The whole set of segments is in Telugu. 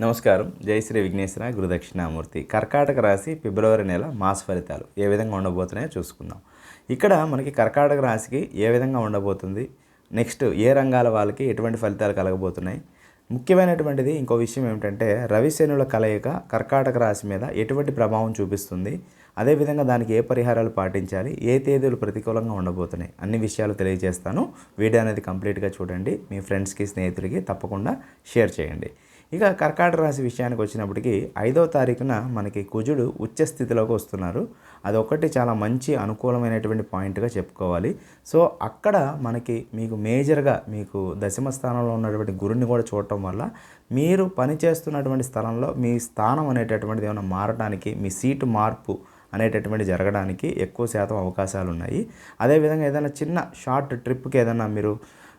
నమస్కారం. జై శ్రీ విఘ్నేశ్వర గురుదక్షిణామూర్తి. కర్కాటక రాశి ఫిబ్రవరి నెల మాస ఫలితాలు ఏ విధంగా ఉండబోతున్నాయో చూసుకుందాం. ఇక్కడ మనకి కర్కాటక రాశికి ఏ విధంగా ఉండబోతుంది? నెక్స్ట్ ఏ రంగాల వాళ్ళకి ఎటువంటి ఫలితాలు కలగబోతున్నాయి? ముఖ్యమైనటువంటిది ఇంకో విషయం ఏమిటంటే రవిశనుల కలయిక కర్కాటక రాశి మీద ఎటువంటి ప్రభావం చూపిస్తుంది? అదేవిధంగా దానికి ఏ పరిహారాలు పాటించాలి? ఏ తేదీలు ప్రతికూలంగా ఉండబోతున్నాయి? అన్ని విషయాలు తెలియజేస్తాను. వీడియో అనేది కంప్లీట్గా చూడండి. మీ ఫ్రెండ్స్కి స్నేహితులకి తప్పకుండా షేర్ చేయండి. ఇక కర్కాటక రాశి విషయానికి వచ్చినప్పటికీ ఐదో తారీఖున మనకి కుజుడు ఉచ్చ స్థితిలోకి వస్తున్నారు. అదొకటి చాలా మంచి అనుకూలమైనటువంటి పాయింట్గా చెప్పుకోవాలి. సో అక్కడ మనకి మీకు మేజర్గా మీకు దశమ స్థానంలో ఉన్నటువంటి గురుని కూడా చూడటం వల్ల మీరు పనిచేస్తున్నటువంటి స్థలంలో మీ స్థానం అనేటటువంటిది ఏమైనా మారడానికి మీ సీటు మార్పు అనేటటువంటి జరగడానికి ఎక్కువ శాతం అవకాశాలు ఉన్నాయి అదేవిధంగా ఏదైనా చిన్న షార్ట్ ట్రిప్కి ఏదైనా మీరు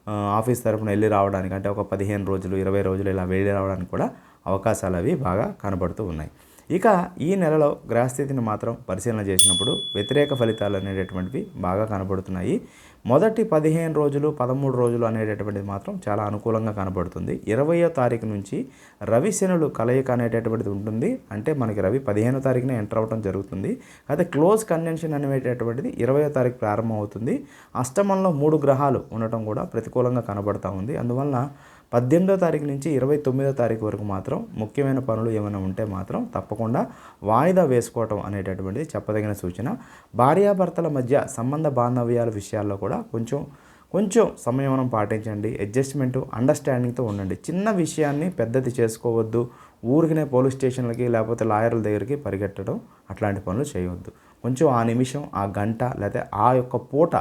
ఆఫీస్ తరఫున వెళ్ళి రావడానికి అంటే ఒక పదిహేను రోజులు ఇరవై రోజులు ఇలా వెళ్ళి రావడానికి కూడా అవకాశాలు అవి బాగా కనబడుతూ ఉన్నాయి. ఇక ఈ నెలలో గ్రహస్థితిని మాత్రం పరిశీలన చేసినప్పుడు వ్యతిరేక ఫలితాలు అనేటటువంటివి బాగా కనబడుతున్నాయి. మొదటి పదిహేను రోజులు పదమూడు రోజులు అనేటటువంటిది మాత్రం చాలా అనుకూలంగా కనబడుతుంది. ఇరవయో తారీఖు నుంచి రవి శనులు కలయిక అనేటటువంటిది ఉంటుంది. అంటే మనకి రవి పదిహేనో తారీఖున ఎంటర్ అవ్వడం జరుగుతుంది. అయితే క్లోజ్ కన్వెన్షన్ అనేటటువంటిది ఇరవయో తారీఖు ప్రారంభం అవుతుంది అష్టమంలో మూడు గ్రహాలు ఉండటం కూడా ప్రతికూలంగా కనబడతా ఉంది. అందువలన పద్దెనిమిదో తారీఖు నుంచి ఇరవై తొమ్మిదో తారీఖు వరకు మాత్రం ముఖ్యమైన పనులు ఏమైనా ఉంటే మాత్రం తప్పకుండా వాయిదా వేసుకోవటం అనేటటువంటిది చెప్పదగిన సూచన. భార్యాభర్తల మధ్య సంబంధ బాంధవ్యాల విషయాల్లో కూడా కొంచెం కొంచెం సంయమనం పాటించండి. అడ్జస్ట్మెంట్ అండర్స్టాండింగ్తో ఉండండి. చిన్న విషయాన్ని పెద్దది చేసుకోవద్దు. ఊరికినే పోలీస్ స్టేషన్లకి లేకపోతే లాయర్ల దగ్గరికి పరిగెట్టడం అట్లాంటి పనులు చేయవద్దు. కొంచెం ఆ నిమిషం ఆ గంట లేకపోతే ఆ యొక్క పూట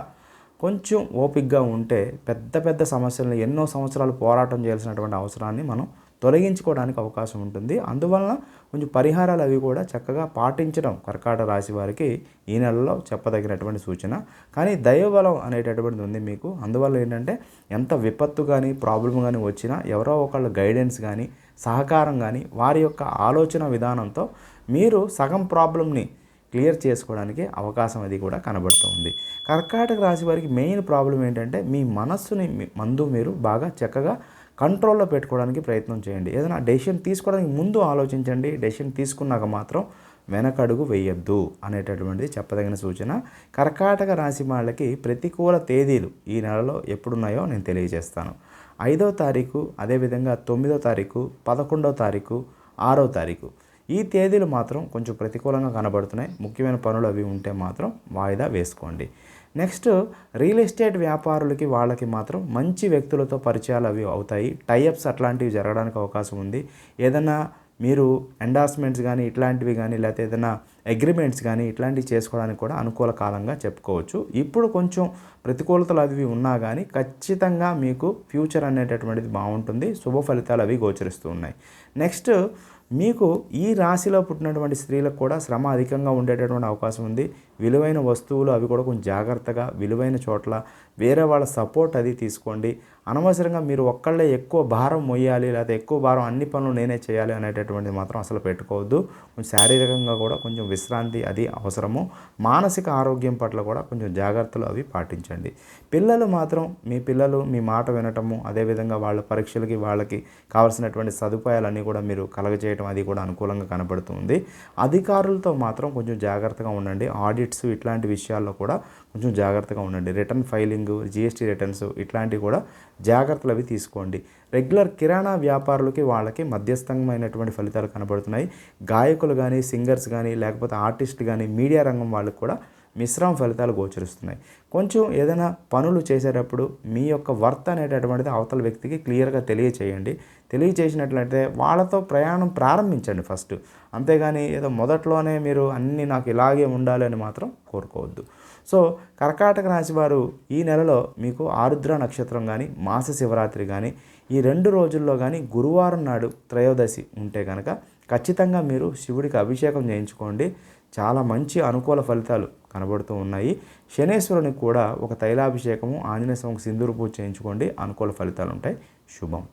కొంచెం ఓపిక్గా ఉంటే పెద్ద పెద్ద సమస్యలను ఎన్నో సంవత్సరాలు పోరాటం చేయాల్సినటువంటి అవసరాన్ని మనం తొలగించుకోవడానికి అవకాశం ఉంటుంది. అందువలన కొంచెం పరిహారాలు అవి కూడా చక్కగా పాటించడం కర్కాట రాశి వారికి ఈ నెలలో చెప్పదగినటువంటి సూచన. కానీ దైవబలం అనేటటువంటిది ఉంది మీకు. అందువల్ల ఏంటంటే ఎంత విపత్తు కానీ ప్రాబ్లం కానీ వచ్చినా ఎవరో ఒకళ్ళ గైడెన్స్ కానీ సహకారం కానీ వారి యొక్క ఆలోచన విధానంతో మీరు సగం ప్రాబ్లమ్ని క్లియర్ చేసుకోవడానికి అవకాశం అది కూడా కనబడుతుంది. కర్కాటక రాశి వారికి మెయిన్ ప్రాబ్లం ఏంటంటే మీ మనస్సుని మందు మీరు బాగా చక్కగా కంట్రోల్లో పెట్టుకోవడానికి ప్రయత్నం చేయండి. ఏదైనా డెసిషన్ తీసుకోవడానికి ముందు ఆలోచించండి. డెసిషన్ తీసుకున్నాక మాత్రం వెనకడుగు వేయొద్దు అనేటటువంటిది చెప్పదగిన సూచన. కర్కాటక రాశి వాళ్ళకి ప్రతికూల తేదీలు ఈ నెలలో ఎప్పుడున్నాయో నేను తెలియజేస్తాను. ఐదో తారీఖు అదేవిధంగా తొమ్మిదో తారీఖు పదకొండో తారీఖు ఆరో తారీఖు. ఈ తేదీలు మాత్రం కొంచెం ప్రతికూలంగా కనబడుతున్నాయి. ముఖ్యమైన పనులు అవి ఉంటే మాత్రం వాయిదా వేసుకోండి. నెక్స్ట్ రియల్ ఎస్టేట్ వ్యాపారులకి వాళ్ళకి మాత్రం మంచి వ్యక్తులతో పరిచయాలు అవి అవుతాయి. టైఅప్స్ అట్లాంటివి జరగడానికి అవకాశం ఉంది. ఏదైనా మీరు ఎండార్స్మెంట్స్ కానీ ఇట్లాంటివి కానీ లేకపోతే ఏదైనా అగ్రిమెంట్స్ కానీ ఇట్లాంటివి చేసుకోవడానికి కూడా అనుకూల కాలంగా చెప్పుకోవచ్చు. ఇప్పుడు కొంచెం ప్రతికూలతలు అవి ఉన్నా కానీ ఖచ్చితంగా మీకు ఫ్యూచర్ అనేటటువంటిది బాగుంటుంది. శుభ ఫలితాలు అవి గోచరిస్తూ ఉన్నాయి. నెక్స్ట్ మీకు ఈ రాశిలో పుట్టినటువంటి స్త్రీలకు కూడా శ్రమ అధికంగా ఉండేటటువంటి అవకాశం ఉంది. విలువైన వస్తువులు అవి కూడా కొంచెం జాగ్రత్తగా విలువైన చోట్ల వేరే వాళ్ళ సపోర్ట్ అది తీసుకోండి. అనవసరంగా మీరు ఒక్కళ్ళే ఎక్కువ భారం మొయ్యాలి లేకపోతే ఎక్కువ భారం అన్ని పనులు నేనే చేయాలి అనేటటువంటిది మాత్రం అసలు పెట్టుకోవద్దు. కొంచెం శారీరకంగా కూడా కొంచెం విశ్రాంతి అది అవసరము. మానసిక ఆరోగ్యం పట్ల కూడా కొంచెం జాగ్రత్తలు అవి పాటించండి. పిల్లలు మాత్రం మీ పిల్లలు మీ మాట వినటము అదేవిధంగా వాళ్ళ పరీక్షలకి వాళ్ళకి కావాల్సినటువంటి సదుపాయాలన్నీ కూడా మీరు కలగజేయటం అది కూడా అనుకూలంగా కనబడుతుంది. అధికారులతో మాత్రం కొంచెం జాగ్రత్తగా ఉండండి. ఆడిట్స్ ఇట్లాంటి విషయాల్లో కూడా కొంచెం జాగ్రత్తగా ఉండండి. రిటర్న్ ఫైలింగ్ జిఎస్టీ రిటర్న్స్ ఇట్లాంటివి కూడా జాగ్రత్తలు అవి తీసుకోండి. రెగ్యులర్ కిరాణా వ్యాపారులకి వాళ్ళకి మధ్యస్థమైనటువంటి ఫలితాలు కనబడుతున్నాయి. గాయకులు కానీ సింగర్స్ కానీ లేకపోతే ఆర్టిస్ట్ కానీ మీడియా రంగం వాళ్ళకి కూడా మిశ్రమ ఫలితాలు గోచరిస్తున్నాయి. కొంచెం ఏదైనా పనులు చేసేటప్పుడు మీ యొక్క వర్త్ అనేటటువంటిది అవతల వ్యక్తికి క్లియర్గా తెలియచేయండి. తెలియచేసినట్లయితే వాళ్ళతో ప్రయాణం ప్రారంభించండి ఫస్ట్. అంతేగాని ఏదో మొదట్లోనే మీరు అన్నీ నాకు ఇలాగే ఉండాలి అని మాత్రం కోరుకోవద్దు. సో కర్కాటక రాశి వారు ఈ నెలలో మీకు ఆరుద్ర నక్షత్రం కానీ మాస శివరాత్రి కానీ ఈ రెండు రోజుల్లో కానీ గురువారం నాడు త్రయోదశి ఉంటే కనుక ఖచ్చితంగా మీరు శివుడికి అభిషేకం చేయించుకోండి. చాలా మంచి అనుకూల ఫలితాలు కనబడుతూ ఉన్నాయి. శనేశ్వరునికి కూడా ఒక తైలాభిషేకము ఆంజనేయ స్వామికి సింధూరు పూజ చేయించుకోండి. అనుకూల ఫలితాలు ఉంటాయి. శుభం.